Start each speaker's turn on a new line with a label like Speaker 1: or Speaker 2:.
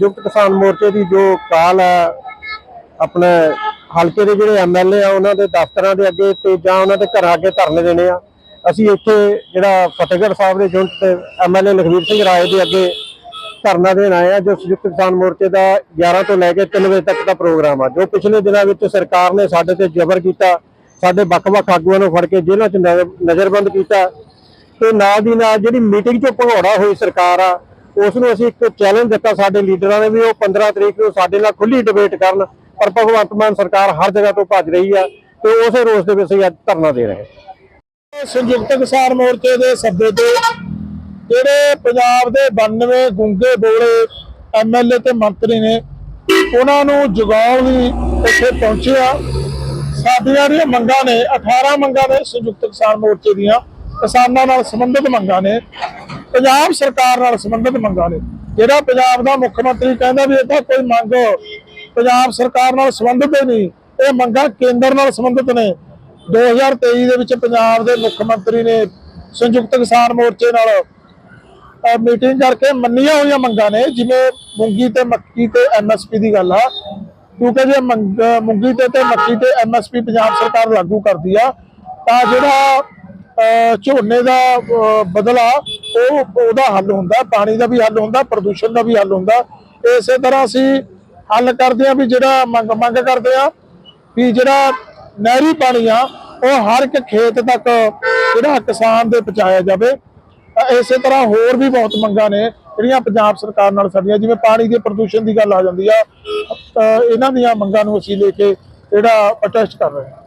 Speaker 1: ਸੰਯੁਕਤ ਕਿਸਾਨ ਮੋਰਚੇ ਦੀ ਜੋ ਕਾਲ ਹੈ ਆਪਣੇ ਹਲਕੇ ਦੇ ਜਿਹੜੇ ਐਮਐਲਏ ਆ, ਉਹਨਾਂ ਦੇ ਦਫ਼ਤਰਾਂ ਦੇ ਅੱਗੇ ਤੇ ਜਾਂ ਉਹਨਾਂ ਦੇ ਘਰਾਂ ਅੱਗੇ ਧਰਨੇ ਦੇਣੇ ਆ। ਅਸੀਂ ਇੱਥੇ ਜਿਹੜਾ ਫਤਿਹਗੜ੍ਹ ਸਾਹਿਬ ਦੇ ਜੁਨਟ ਤੇ ਐਮਐਲਏ ਲਖਵੀਰ ਸਿੰਘ ਰਾਏ ਦੇ ਅੱਗੇ ਧਰਨਾ ਦੇਣ ਆਏ ਆ, ਜੋ ਸੰਯੁਕਤ ਕਿਸਾਨ ਮੋਰਚੇ ਦਾ 11 ਤੋਂ ਲੈ ਕੇ 3 ਵਜੇ ਤੱਕ ਦਾ ਪ੍ਰੋਗਰਾਮ ਆ, ਜੋ ਪਿਛਲੇ ਦਿਨਾਂ ਵਿੱਚ ਸਰਕਾਰ ਨੇ ਸਾਡੇ ਤੇ ਜ਼ਬਰ ਕੀਤਾ, ਸਾਡੇ ਵੱਖ-ਵੱਖ ਆਗੂਆਂ ਨੂੰ ਫੜ ਕੇ ਜੇਲ੍ਹਾਂ 'ਚ ਨਜ਼ਰਬੰਦ ਕੀਤਾ। ਤੇ ਨਾਲ ਦੀ ਨਾਲ ਜਿਹੜੀ ਮੀਟਿੰਗ 'ਚੋਂ ਭਗੌੜਾ ਹੋਈ ਸਰਕਾਰ ਆ ਉਸ ਨੂੰ ਅਸੀਂ ਇੱਕ ਚੈਲੰਜ ਦਿੱਤਾ ਸਾਡੇ ਲੀਡਰਾਂ ਨੇ ਵੀ ਉਹ 15 ਤਰੀਕ ਨੂੰ ਸਾਡੇ ਨਾਲ ਖੁੱਲੀ ਡਿਬੇਟ ਕਰਨ, ਪਰ ਭਗਵੰਤ ਮਾਨ ਸਰਕਾਰ ਹਰ ਜਗ੍ਹਾ ਤੋਂ ਭੱਜ ਰਹੀ ਆ ਤੇ ਉਸੇ ਰੋਸ ਦੇ ਵਿੱਚ ਅਸੀਂ ਅੱਜ ਧਰਨਾ ਦੇ ਰਹੇ
Speaker 2: ਸੰਯੁਕਤ ਕਿਸਾਨ ਮੋਰਚੇ ਦੇ ਸੱਦੇ ਤੇ ਜਿਹੜੇ ਪੰਜਾਬ ਦੇ 92 ਗੁੰਗੇ ਬੋਲੇ ਐਮਐਲਏ ਤੇ ਮੰਤਰੀ ਨੇ, ਉਹਨਾਂ ਨੂੰ ਜਗਾਉਣ ਲਈ ਇੱਥੇ ਪਹੁੰਚੇ ਆ ਸਾਡੀਆਂ ਜਿਹੜੀਆਂ ਮੰਗਾਂ ਨੇ 18 ਮੰਗਾਂ ਨੇ ਸੰਯੁਕਤ ਕਿਸਾਨ ਮੋਰਚੇ ਦੀਆਂ, ਕਿਸਾਨਾਂ ਨਾਲ ਸੰਬੰਧਿਤ ਮੰਗਾਂ ਨੇ। ਪੰਜਾਬ ਸਰਕਾਰ ਨਾਲ ਸੰਬੰਧਿਤ ਮੰਗਾਂ ਨੇ। ਜਿਹੜਾ ਪੰਜਾਬ ਦਾ ਮੁੱਖ ਮੰਤਰੀ ਕਹਿੰਦਾ ਵੀ ਇਹ ਤਾਂ ਕੋਈ ਮੰਗ ਪੰਜਾਬ ਸਰਕਾਰ ਨਾਲ ਸੰਬੰਧਿਤ ਹੀ ਨਹੀਂ, ਇਹ ਮੰਗਾਂ ਕੇਂਦਰ ਨਾਲ ਸੰਬੰਧਿਤ ਨੇ। 2023 ਦੇ ਵਿੱਚ ਪੰਜਾਬ ਦੇ ਮੁੱਖ ਮੰਤਰੀ ਨੇ ਸੰਯੁਕਤ ਕਿਸਾਨ ਮੋਰਚੇ ਨਾਲ ਮੀਟਿੰਗ ਕਰਕੇ ਮੰਨੀਆਂ ਹੋਈਆਂ ਮੰਗਾਂ ਨੇ, ਜਿਵੇਂ ਮੂੰਗੀ ਤੇ ਮੱਕੀ ਤੇ ਐਮਐਸਪੀ ਦੀ ਗੱਲ ਆ। ਕਿਉਂਕਿ ਜੇ ਮੰਗ- ਮੂੰਗੀ ਤੇ ਤੇ ਮੱਕੀ ਤੇ ਐਮਐਸਪੀ ਪੰਜਾਬ ਸਰਕਾਰ ਲਾਗੂ ਕਰਦੀ ਆ, ਤਾਂ ਜਿਹੜਾ ਝੋਨੇ ਦਾ ਬਦਲਾ ਉਹ ਉਹਦਾ ਹੱਲ ਹੁੰਦਾ, ਪਾਣੀ ਦਾ ਵੀ ਹੱਲ ਹੁੰਦਾ, ਪ੍ਰਦੂਸ਼ਣ ਦਾ ਵੀ ਹੱਲ ਹੁੰਦਾ। ਇਸੇ ਤਰ੍ਹਾਂ ਅਸੀਂ ਹੱਲ ਕਰਦੇ ਆ ਵੀ ਜਿਹੜਾ ਮੰਗ ਮੰਗ ਕਰਦੇ ਆ ਵੀ ਜਿਹੜਾ ਨਹਿਰੀ ਪਾਣੀ ਆ, ਉਹ ਹਰ ਇੱਕ ਖੇਤ ਤੱਕ ਜਿਹੜਾ ਕਿਸਾਨ ਦੇ ਪਹੁੰਚਾਇਆ ਜਾਵੇ। ਇਸੇ ਤਰ੍ਹਾਂ ਹੋਰ ਵੀ ਬਹੁਤ ਮੰਗਾਂ ਨੇ ਜਿਹੜੀਆਂ ਪੰਜਾਬ ਸਰਕਾਰ ਨਾਲ ਸਾਡੀਆਂ ਜਿਵੇਂ ਪਾਣੀ ਦੇ ਪ੍ਰਦੂਸ਼ਣ ਦੀ ਗੱਲ ਆ ਜਾਂਦੀ ਆ। ਇਹਨਾਂ ਦੀਆਂ ਮੰਗਾਂ ਨੂੰ ਅਸੀਂ ਲੈ ਕੇ ਜਿਹੜਾ ਪ੍ਰੋਟੈਸਟ ਕਰ ਰਹੇ ਹਾਂ।